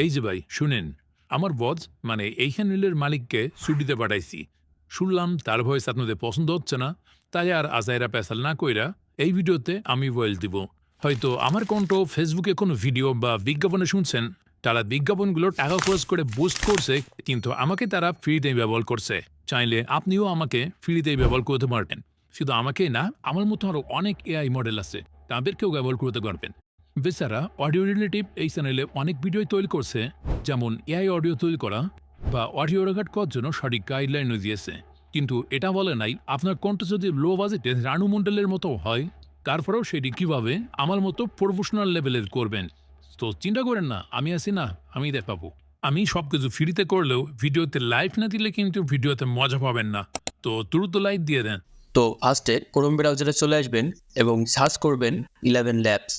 এই যে ভাই, শুনেন, আমার বজ মানে এই চ্যানেলের মালিককে ছুটিতে পাঠাইছি। শুনলাম তার ভয়েস আপনাদের পছন্দ হচ্ছে না, তাই আর আজাইরা পেশাল না কইরা এই ভিডিওতে আমি ভয়েস দিব। হয়তো আমার কণ্ঠ ফেসবুকে কোনো ভিডিও বা বিজ্ঞাপনে শুনছেন, তারা বিজ্ঞাপনগুলো টাকা খরচ করে বুস্ট করছে, কিন্তু আমাকে তারা ফ্রিতে ব্যবহার করছে। চাইলে আপনিও আমাকে ফ্রিতে ব্যবহার করতে পারবেন। শুধু আমাকে না, আমার মতো আরও অনেক এআই মডেল আছে, তাদেরকেও ব্যবহার করতে পারবেন। বেচারা অডিও রিলেটিভ এই চ্যানেলে অনেক ভিডিও তৈরি করছে, যেমন এআই অডিও তৈরি করা বা অডিও রেকর্ড করার জন্য সঠিক গাইডলাইনও দিয়েছে। কিন্তু এটা বলে নাই, আপনার কণ্ঠ যদি লো বাজেটে রানু মণ্ডলের মতো হয়, তারপরেও সেটি কীভাবে আমার মতো প্রফেশনাল লেভেলের করবেন? তো চিন্তা করেন না, আমি আছি না, আমি দেখাবো আমি সব কিছু ফ্রিতে করলেও ভিডিওতে লাইভ না দিলে কিন্তু ভিডিওতে মজা পাবেন না। তো দ্রুত লাইক দিয়ে দেন। তো ফার্স্টে ক্রোম ব্রাউজারে চলে আসবেন এবং সার্চ করবেন ইলেভেন ল্যাবস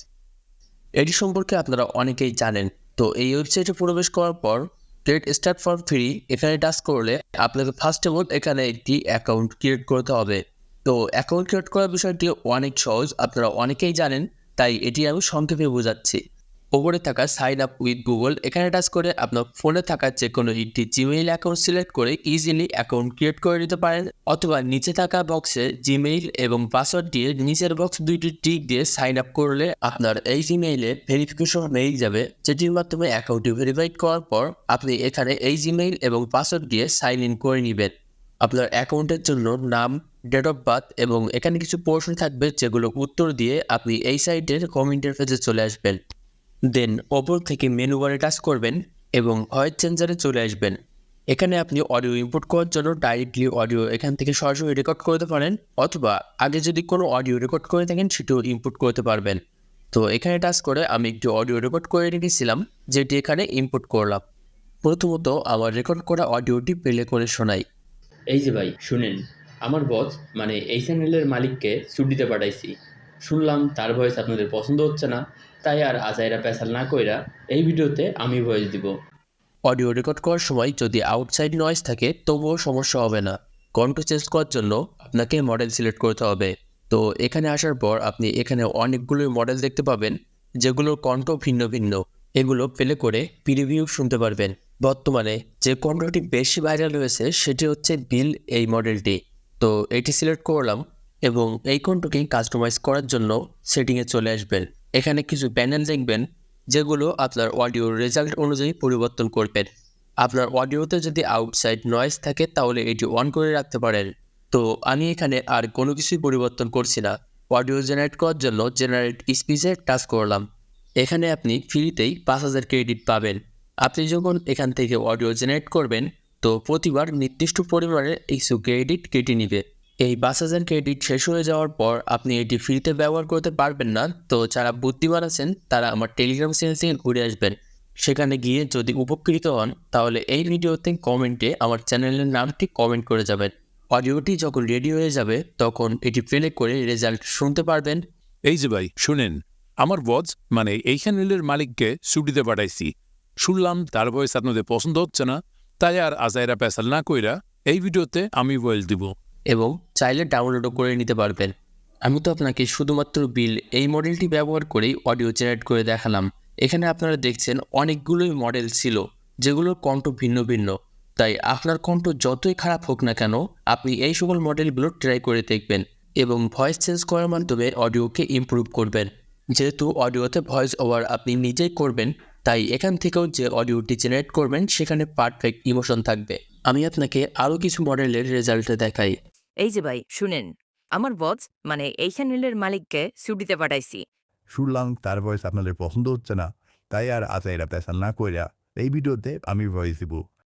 এটি সম্পর্কে আপনারা অনেকেই জানেন। তো এই ওয়েবসাইটে প্রবেশ করার পর ক্রিয়েট স্টার্ট ফর ফ্রি এখানে টাচ করলে আপনাকে ফার্স্ট অফ অল এখানে একটি অ্যাকাউন্ট ক্রিয়েট করতে হবে। তো অ্যাকাউন্ট ক্রিয়েট করার বিষয়টি অনেক সহজ, আপনারা অনেকেই জানেন, তাই এটি আমি সংক্ষেপে বোঝাচ্ছি। ওপরে থাকা সাইন আপ উইথ গুগল এখানে টাচ করে আপনার ফোনে থাকা যে কোনো একটি জিমেইল অ্যাকাউন্ট সিলেক্ট করে ইজিলি অ্যাকাউন্ট ক্রিয়েট করে নিতে পারেন, অথবা নিচে থাকা বক্সে জিমেইল এবং পাসওয়ার্ড দিয়ে নিচের বক্স দুইটি টিক দিয়ে সাইন আপ করলে আপনার এই জিমেইলে ভেরিফিকেশন হয়ে যাবে, যেটির মাধ্যমে অ্যাকাউন্টটি ভেরিফাইড করার পর আপনি এখানে এই জিমেইল এবং পাসওয়ার্ড দিয়ে সাইন ইন করে নেবেন। আপনার অ্যাকাউন্টের জন্য নাম ডেট অফ বার্থ এবং এখানে কিছু পোর্শন থাকবে যেগুলো উত্তর দিয়ে আপনি এই সাইটের হোম ইন্টারফেসে চলে আসবেন। দেন ওপর থেকে মেনু বারে টাচ করবেন এবং ভয়েস চেঞ্জারে চলে আসবেন। এখানে আপনি অডিও ইম্পোর্ট করার জন্য ডাইরেক্টলি অডিও এখান থেকে সরাসরি রেকর্ড করতে পারেন অথবা আগে যদি কোনো অডিও রেকর্ড করে থাকেন সেটাও ইম্পোর্ট করতে পারবেন। তো এখানে টাচ করে আমি একটি অডিও রেকর্ড করে রেখেছিলাম, যেটি এখানে ইম্পোর্ট করলাম। প্রথমত আমার রেকর্ড করা অডিওটি প্লে করে শোনাই। এই যে ভাই, শুনেন, আমার বস মানে এই চ্যানেলের মালিককে ছুটিতে পাঠাইছি। শুনলাম, তার ভয়েস আপনাদের পছন্দ হচ্ছে না। তাই আর আজাইরা পেশাল না কইরা এই ভিডিওতে আমি ভয়েস দিব। অডিও রেকর্ড করার সময় যদি আউটসাইড নয়েজ থাকে, তবুও সমস্যা হবে না। কণ্ঠ চেঞ্জ করার জন্য আপনাকে মডেল সিলেক্ট করতে হবে। তো এখানে আসার পর আপনি এখানে অনেকগুলো মডেল দেখতে পাবেন যেগুলোর কণ্ঠ ভিন্ন ভিন্ন। এগুলো প্লে করে প্রিভিউ শুনতে পারবেন। বর্তমানে যে কণ্ঠটি বেশি ভাইরাল হয়েছে, সেটি হচ্ছে বিল এই মডেলটি তো এটি সিলেক্ট করলাম এবং এই কণ্ঠকে কাস্টমাইজ করার জন্য সেটিংয়ে চলে আসবেন। এখানে কিছু প্যানেল দেখবেন, যেগুলো আপনার অডিওর রেজাল্ট অনুযায়ী পরিবর্তন করবেন। আপনার অডিওতে যদি আউটসাইড নয়েজ থাকে, তাহলে এটি অন করে রাখতে পারেন। তো আমি এখানে আর কোনো কিছুই পরিবর্তন করছি না। অডিও জেনারেট করার জন্য জেনারেট স্পিচে টাচ করলাম। এখানে আপনি ফ্রিতেই পাঁচ হাজার ক্রেডিট পাবেন। আপনি যখন এখান থেকে অডিও জেনারেট করবেন, তো প্রতিবার নির্দিষ্ট পরিমাণে কিছু ক্রেডিট কেটে নিবে। এই পাঁচ হাজার ক্রেডিট শেষ হয়ে যাওয়ার পর আপনি এটি ফ্রিতে ব্যবহার করতে পারবেন না। তো যারা বুদ্ধিমান আছেন, তারা আমার টেলিগ্রাম চ্যানেল থেকে ঘুরে আসবেন। সেখানে গিয়ে যদি উপকৃত হন, তাহলে এই ভিডিওতে কমেন্টে আমার চ্যানেলের নামটি কমেন্ট করে যাবেন। অডিওটি যখন রেডি হয়ে যাবে, তখন এটি প্লে করে রেজাল্ট শুনতে পারবেন। এই যে ভাই, শুনেন, আমার বজ মানে এই চ্যানেলের মালিককে ছুটিতে পাঠাইছি। শুনলাম তার ভয়েস আপনাদের পছন্দ হচ্ছে না, তাই আর আজাইরা পেশাল না কইরা এই ভিডিওতে আমি ভয়েস দিব। এবং চাইলে ডাউনলোডও করে নিতে পারবেন। আমি তো আপনাকে শুধুমাত্র বিল এই মডেলটি ব্যবহার করেই অডিও জেনারেট করে দেখালাম। এখানে আপনারা দেখছেন অনেকগুলোই মডেল ছিল, যেগুলোর কণ্ঠ ভিন্ন ভিন্ন। তাই আপনার কণ্ঠ যতই খারাপ হোক না কেন, আপনি এই সকল মডেলগুলো ট্রাই করে দেখবেন এবং ভয়েস চেঞ্জ করার মাধ্যমে অডিওকে ইমপ্রুভ করবেন। যেহেতু অডিওতে ভয়েস ওভার আপনি নিজেই করবেন, তাই এখান থেকেও যে অডিওটি জেনারেট করবেন, সেখানে পারফেক্ট ইমোশন থাকবে। আমি আপনাকে আরও কিছু মডেলের রেজাল্ট দেখাই। এই যে ভাই, শুনেন, আমার বস মানে এই চ্যানেলের মালিককে ছুটিতে পাঠাইছি। শুনলাম তার ভয়েস আপনাদের পছন্দ হচ্ছে না, তাই আর আজ এরা পেশা না কইরা এই ভিডিওতে আমি ভয়েস দিব।